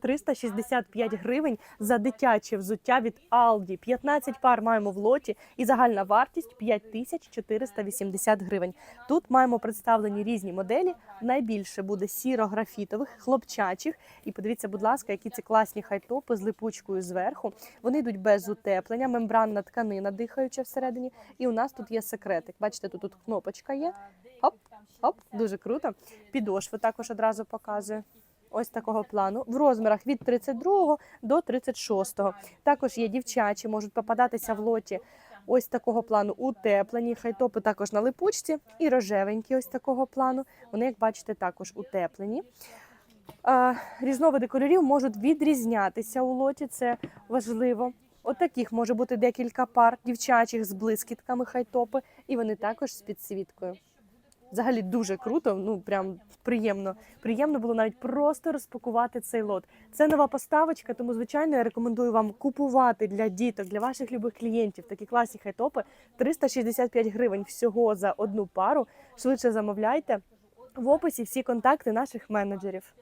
365 гривень за дитяче взуття від Aldi. 15 пар маємо в лоті і загальна вартість 5480 гривень. Тут маємо представлені різні моделі. Найбільше буде сіро-графітових, хлопчачих. І подивіться, будь ласка, які ці класні хайтопи з липучкою зверху. Вони йдуть без утеплення, мембранна тканина дихаюча всередині. І у нас тут є секретик. Бачите, тут, тут кнопочка є. Хоп, хоп, дуже круто. Підошви також одразу показує. Ось такого плану в розмірах від 32 до 36. Також є дівчачі, можуть попадатися в лоті. Ось такого плану утеплені. Хайтопи також на липучці і рожевенькі, ось такого плану. Вони, як бачите, також утеплені. Різновиди кольорів можуть відрізнятися у лоті, це важливо. Отаких може бути декілька пар дівчачих з блискітками хайтопи, і вони також з підсвіткою. Взагалі дуже круто, ну прям приємно. Приємно було навіть просто розпакувати цей лот. Це нова поставочка, тому звичайно я рекомендую вам купувати для діток, для ваших любих клієнтів такі класні хайтопи. 365 гривень всього за одну пару. Швидше замовляйте. В описі всі контакти наших менеджерів.